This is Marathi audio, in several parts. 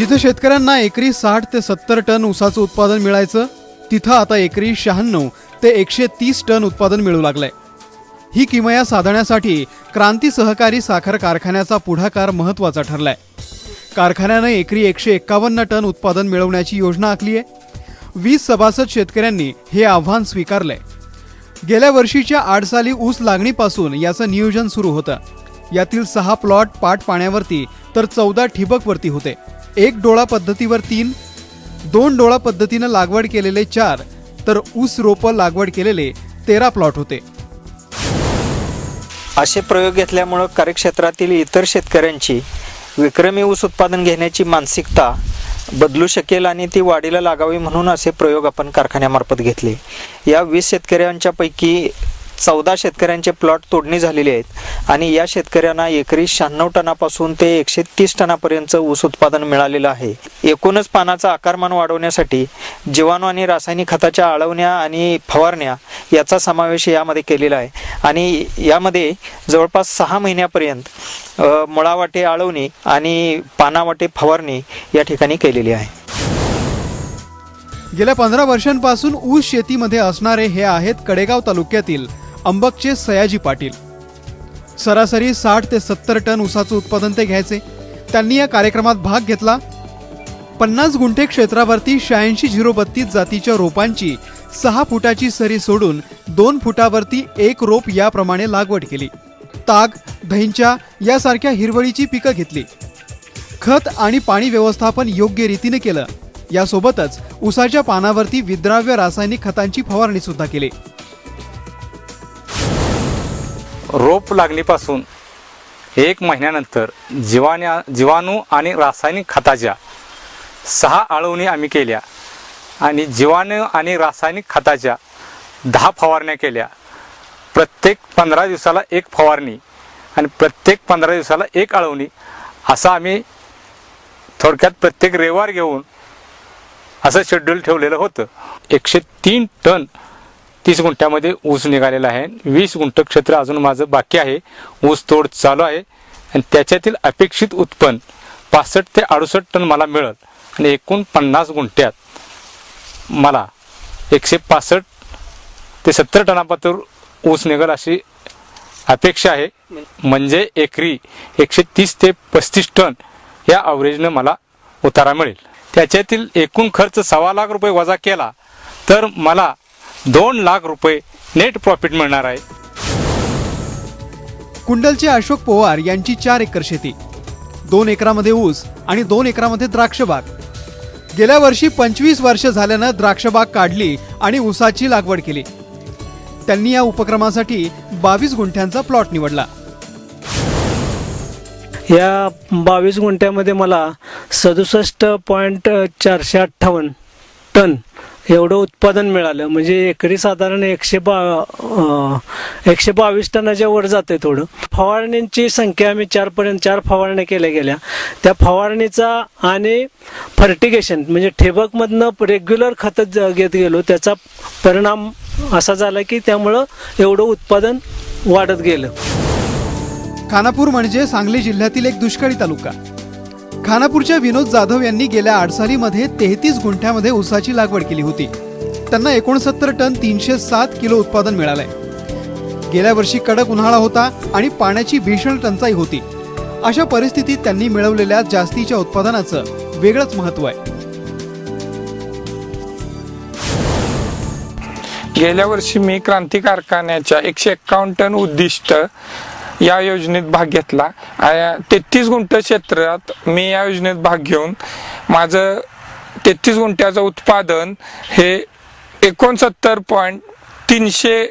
जिथे शेतकऱ्यांना एकरी साठ ते सत्तर टन ऊसाचं उत्पादन मिळायचं तिथं आता एकरी शहाण्णव ते एकशे तीस टन उत्पादन मिळू लागलंय. ही किमया साधण्यासाठी क्रांती सहकारी साखर कारखान्याचा पुढाकार महत्त्वाचा ठरलाय. कारखान्यानं एकरी एकशे एक्कावन्न टन उत्पादन मिळवण्याची योजना आखली आहे. वीस सभासद शेतकऱ्यांनी हे आव्हान स्वीकारलंय. गेल्या वर्षीच्या आठ साली ऊस लागणीपासून याचं नियोजन सुरू होतं. यातील सहा प्लॉट पाट पाण्यावरती तर चौदा ठिबकवरती होते. एक डोळा पद्धतीवर तीन दोन डोळा पद्धतीनं लागवड केलेले चार तर ऊस रोपं लागवड केलेले तेरा प्लॉट होते. असे प्रयोग घेतल्यामुळं कार्यक्षेत्रातील इतर शेतकऱ्यांची विक्रमी ऊस उत्पादन घेण्याची मानसिकता बदलू शकेल आणि ती वाढीला लागावी म्हणून असे प्रयोग आपण कारखान्यामार्फत घेतले. या वीस शेतकऱ्यांच्या पैकी चौदा शेतकऱ्यांचे प्लॉट तोडणी झालेले आहेत आणि या शेतकऱ्यांना एकरी शहाण्णव टनापासून ते एकशे तीस टनापर्यंत ऊस उत्पादन मिळालेलं आहे. एकूणच पानाचा आकारमान वाढवण्यासाठी जीवाणू आणि रासायनिक खताच्या आळवण्या आणि फवारण्या याचा समावेश यामध्ये केलेला आहे. आणि यामध्ये जवळपास सहा महिन्यापर्यंत मुळावाटे आळवणी आणि पानावाटे फवारणी या ठिकाणी केलेली आहे. गेल्या पंधरा वर्षांपासून ऊस शेतीमध्ये असणारे हे आहेत कडेगाव तालुक्यातील अंबकचे सयाजी पाटील. सरासरी साठ ते सत्तर टन ऊसाचं उत्पादन ते घ्यायचे. त्यांनी या कार्यक्रमात भाग घेतला. पन्नास गुंठे क्षेत्रावरती शहाऐंशी झिरो बत्तीस जातीच्या रोपांची सहा फुटाची सरी सोडून दोन फुटावरती एक रोप याप्रमाणे लागवड केली. ताग धैंच्या यासारख्या हिरवळीची पिकं घेतली. खत आणि पाणी व्यवस्थापन योग्य रीतीने केलं. यासोबतच उसाच्या पानावरती विद्राव्य रासायनिक खतांची फवारणी सुद्धा केली. रोप लागणीपासून एक महिन्यानंतर जीवाण्या जीवाणू आणि रासायनिक खताच्या सहा आळवणी आम्ही केल्या आणि जीवाणू आणि रासायनिक खताच्या दहा फवारण्या केल्या. प्रत्येक पंधरा दिवसाला एक फवारणी आणि प्रत्येक पंधरा दिवसाला एक आळवणी असा आम्ही थोडक्यात प्रत्येक रविवार घेऊन असं शेड्यूल ठेवलेलं होतं. एकशे तीन टन तीस गुंठ्यामध्ये ऊस निघालेला आहे. वीस गुंठ क्षेत्र अजून माझं बाकी आहे. ऊस तोड चालू आहे. आणि त्याच्यातील अपेक्षित उत्पन्न पासष्ट ते अडुसष्ट टन मला मिळत आणि एकूण पन्नास गुंठ्यात मला एकशे पासष्ट ते सत्तर टनापासून ऊस निघेल अशी अपेक्षा आहे. म्हणजे एकरी एकशे तीस ते पस्तीस टन या अवरेजनं मला उतारा मिळेल. त्याच्यातील एकूण खर्च सव्वा लाख रुपये वजा केला तर मला दोन लाख रुपये नेट प्रॉफिट मिळणार आहे. कुंडलचे अशोक पवार यांची चार एकर शेती दोन एकरामध्ये ऊस आणि दोन एकरामध्ये द्राक्षबाग गेल्या वर्षी पंचवीस वर्ष झाल्यानं द्राक्षबाग काढली आणि ऊसाची लागवड केली. त्यांनी या उपक्रमासाठी बावीस गुंठ्यांचा प्लॉट निवडला. या बावीस गुंठ्यामध्ये मला सदुसष्ट पॉईंट चारशे अठ्ठावन्न टन एवढं उत्पादन मिळालं. म्हणजे एकरी साधारण एकशे बा एकशे बावीस टनाच्या वर जाते थोडं. फवारणींची संख्या आम्ही चारपर्यंत चार फवारण्या केल्या गेल्या. त्या फवारणीचा आणि फर्टिगेशन म्हणजे ठिबकमधनं रेग्युलर खतं घेत गेलो त्याचा परिणाम असा झाला की त्यामुळं एवढं उत्पादन वाढत गेलं. खानापूर म्हणजे सांगली जिल्ह्यातील एक दुष्काळी तालुका. खानापूरच्या विनोद जाधव यांनी गेल्या आडसालीमध्ये तेहतीस गुंठ्यामध्ये ऊसाची लागवड केली होती. त्यांना एकोणसत्तर टन तीनशे सात किलो उत्पादन मिळालंय. गेल्या वर्षी कडक उन्हाळा होता आणि पाण्याची भीषण टंचाई होती. अशा परिस्थितीत त्यांनी मिळवलेल्या जास्तीच्या उत्पादनाचं वेगळंच महत्त्व आहे. गेल्या वर्षी मी क्रांती कारखान्याच्या एकशे एक्कावन्न टन उद्दिष्ट या योजनेत भाग घेतला. तेहतीस गुंठ क्षेत्रात मी या योजनेत भाग घेऊन माझं तेहतीस गुंठ्याचं उत्पादन हे एकोणसत्तर पॉईंट तीनशे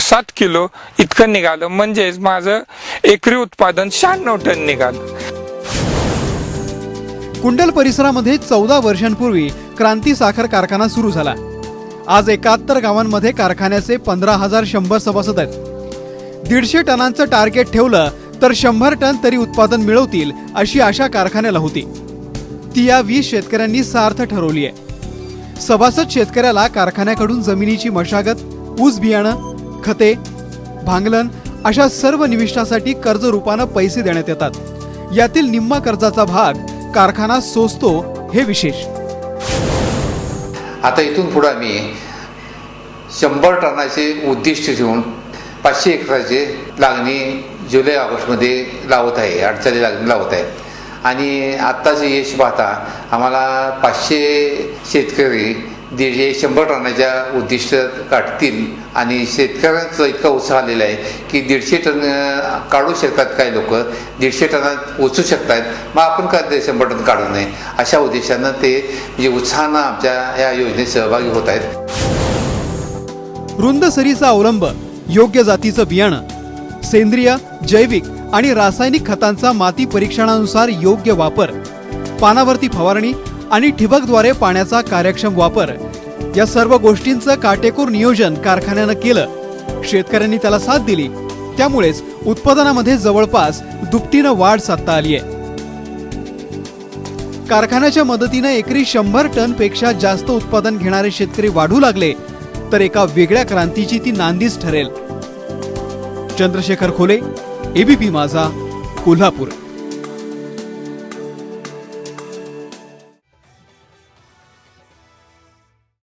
सात किलो इतकं निघालं. म्हणजेच माझं एकरी उत्पादन शहाण्णव टन निघालं. कुंडल परिसरामध्ये चौदा वर्षांपूर्वी क्रांती साखर कारखाना सुरू झाला. आज एकाहत्तर गावांमध्ये कारखान्याचे पंधरा हजार शंभर सभासद आहेत. दीडशे टनांचं टार्गेट ठेवलं तर शंभर टन तरी उत्पादन मिळवतील अशी आशा कारखान्याला होती. ती या वीस शेतकऱ्यांनी सार्थ ठरवली आहे. सभासद शेतकऱ्याला कारखान्याकडून जमिनीची मशागत ऊस बियाणं खते भांगलन अशा सर्व निविष्ठासाठी कर्ज रूपानं पैसे देण्यात येतात. यातील निम्मा कर्जाचा भाग कारखाना सोसतो हे विशेष. आता इथून पुढे आम्ही शंभर टनाचे उद्दिष्ट ठेवून पाचशे एकराचे लागणी जुलै ऑगस्टमध्ये लावत आहे अडचणी लागणी लावत आहे. आणि आत्ताचं यश पाहता आम्हाला पाचशे शेतकरी दीडशे शंभर टनाच्या उद्दिष्ट काढतील आणि शेतकऱ्यांचा इतका उत्साह आलेला आहे की दीडशे टन काढू शकतात काही लोक. दीडशे टनात पोचू शकतात. मग आपण का ते शंभर टन काढू नये? अशा उद्देशानं ते म्हणजे उत्साहानं आमच्या या योजनेत सहभागी होत आहेत. रुंद सरीचा अवलंब योग्य जातीचं बियाणं सेंद्रिय जैविक आणि रासायनिक खतांचा माती परीक्षणानुसार योग्य वापर पानावरती फवारणी आणि ठिबकद्वारे पाण्याचा कार्यक्षम वापर या सर्व गोष्टींचं काटेकोर नियोजन कारखान्यानं केलं. शेतकऱ्यांनी त्याला साथ दिली. त्यामुळेच उत्पादनामध्ये जवळपास दुपटीनं वाढ साधता आली आहे. कारखान्याच्या मदतीनं एकरी शंभर टनपेक्षा जास्त उत्पादन घेणारे शेतकरी वाढू लागले. तर एका वेगळ्या क्रांतीची ती नांदीच ठरेल. चंद्रशेखर खोले एबीपी माझा कोल्हापूर.